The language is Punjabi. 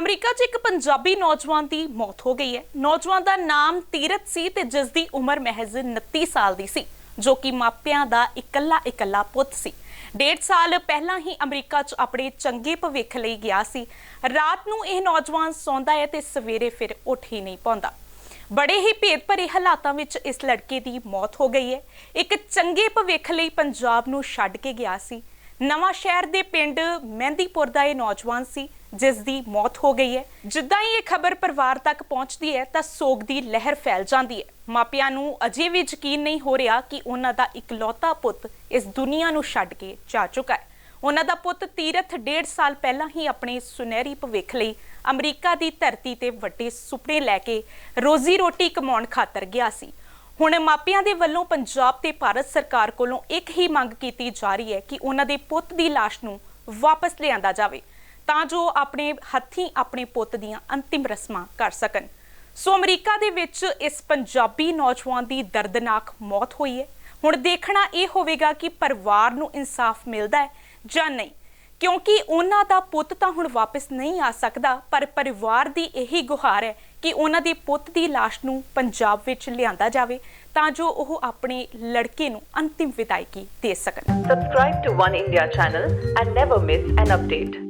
ਅਮਰੀਕਾ 'ਚ ਇੱਕ ਪੰਜਾਬੀ ਨੌਜਵਾਨ ਦੀ ਮੌਤ ਹੋ ਗਈ ਹੈ। ਨੌਜਵਾਨ ਦਾ ਨਾਮ ਤੀਰਤ ਸੀ ਤੇ ਜਿਸ ਦੀ ਉਮਰ ਮਹਿਜ਼ 29 ਸਾਲ ਦੀ ਸੀ, ਜੋ ਕਿ ਮਾਪਿਆਂ ਦਾ ਇਕੱਲਾ ਇਕੱਲਾ ਪੁੱਤ ਸੀ। ਡੇਢ ਸਾਲ ਪਹਿਲਾਂ ਹੀ ਅਮਰੀਕਾ 'ਚ ਆਪਣੇ ਚੰਗੇ ਭਵਿੱਖ ਲਈ ਗਿਆ ਸੀ। ਰਾਤ ਨੂੰ ਇਹ ਨੌਜਵਾਨ ਸੌਂਦਾ ਹੈ ਤੇ ਸਵੇਰੇ ਫਿਰ ਉੱਠ ਹੀ ਨਹੀਂ ਪਾਉਂਦਾ। ਬੜੇ ਹੀ ਭੇਦ ਭਰੇ ਹਾਲਾਤਾਂ ਵਿੱਚ ਇਸ ਲੜਕੇ ਦੀ ਮੌਤ ਹੋ ਗਈ ਹੈ। ਇੱਕ ਚੰਗੇ ਭਵਿੱਖ ਲਈ ਪੰਜਾਬ ਨੂੰ ਛੱਡ ਕੇ ਗਿਆ ਸੀ। ਨਵਾਂ ਸ਼ਹਿਰ ਦੇ ਪਿੰਡ ਮਹਿੰਦੀਪੁਰ ਦਾ ਇਹ ਨੌਜਵਾਨ ਸੀ, ਜਿਸ ਦੀ ਮੌਤ ਹੋ ਗਈ ਹੈ। ਜਿੱਦਾਂ ਹੀ ਇਹ ਖਬਰ ਪਰਿਵਾਰ ਤੱਕ ਪਹੁੰਚਦੀ ਹੈ, ਤਾਂ ਸੋਗ ਦੀ ਲਹਿਰ ਫੈਲ ਜਾਂਦੀ ਹੈ। ਮਾਪਿਆਂ ਨੂੰ ਅਜੇ ਵੀ ਯਕੀਨ ਨਹੀਂ ਹੋ ਰਿਹਾ ਕਿ ਉਹਨਾਂ ਦਾ ਇਕਲੌਤਾ ਪੁੱਤ ਇਸ ਦੁਨੀਆ ਨੂੰ ਛੱਡ ਕੇ ਜਾ ਚੁੱਕਾ ਹੈ। ਉਹਨਾਂ ਦਾ ਪੁੱਤ ਤੀਰਥ ਡੇਢ ਸਾਲ ਪਹਿਲਾਂ ਹੀ ਆਪਣੇ ਸੁਨਹਿਰੀ ਭਵਿੱਖ ਲਈ ਅਮਰੀਕਾ ਦੀ ਧਰਤੀ ਤੇ ਵੱਡੇ ਸੁਪਨੇ ਲੈ ਕੇ ਰੋਜ਼ੀ ਰੋਟੀ ਕਮਾਉਣ ਖਾਤਰ ਗਿਆ ਸੀ। ਹੁਣ ਮਾਪਿਆਂ ਦੇ ਵੱਲੋਂ ਪੰਜਾਬ ਤੇ ਭਾਰਤ ਸਰਕਾਰ ਕੋਲੋਂ ਇੱਕ ਹੀ ਮੰਗ ਕੀਤੀ ਜਾ ਰਹੀ ਹੈ ਕਿ ਉਹਨਾਂ ਦੇ ਪੁੱਤ ਦੀ ਲਾਸ਼ ਨੂੰ ਵਾਪਸ ਲਿਆਂਦਾ ਜਾਵੇ, ਤਾਂ ਜੋ ਆਪਣੇ ਹੱਥੀਂ ਆਪਣੇ ਪੁੱਤ ਦੀਆਂ ਅੰਤਿਮ ਰਸਮਾਂ ਕਰ ਸਕਣ। ਸੋ ਅਮਰੀਕਾ ਦੇ ਵਿੱਚ ਇਸ ਪੰਜਾਬੀ ਨੌਜਵਾਨ ਦੀ ਦਰਦਨਾਕ ਮੌਤ ਹੋਈ ਹੈ। ਹੁਣ ਦੇਖਣਾ ਇਹ ਹੋਵੇਗਾ ਕਿ ਪਰਿਵਾਰ ਨੂੰ ਇਨਸਾਫ ਮਿਲਦਾ ਹੈ ਜਾਂ ਨਹੀਂ। ਕਿਉਂਕਿ ਉਹਨਾਂ ਦਾ ਪੁੱਤ ਤਾਂ ਹੁਣ ਵਾਪਸ ਨਹੀਂ ਆ ਸਕਦਾ, ਪਰ ਪਰਿਵਾਰ ਦੀ ਇਹੀ ਗੁਹਾਰ ਹੈ ਕਿ ਉਹਨਾਂ ਦੇ ਪੁੱਤ ਦੀ ਲਾਸ਼ ਨੂੰ ਪੰਜਾਬ ਵਿੱਚ ਲਿਆਂਦਾ ਜਾਵੇ ਤਾਂ ਜੋ ਉਹ ਆਪਣੇ ਲੜਕੇ ਨੂੰ ਅੰਤਿਮ ਵਿਦਾਇਗੀ ਦੇ ਸਕਣ Subscribe to One India channel and never miss an update.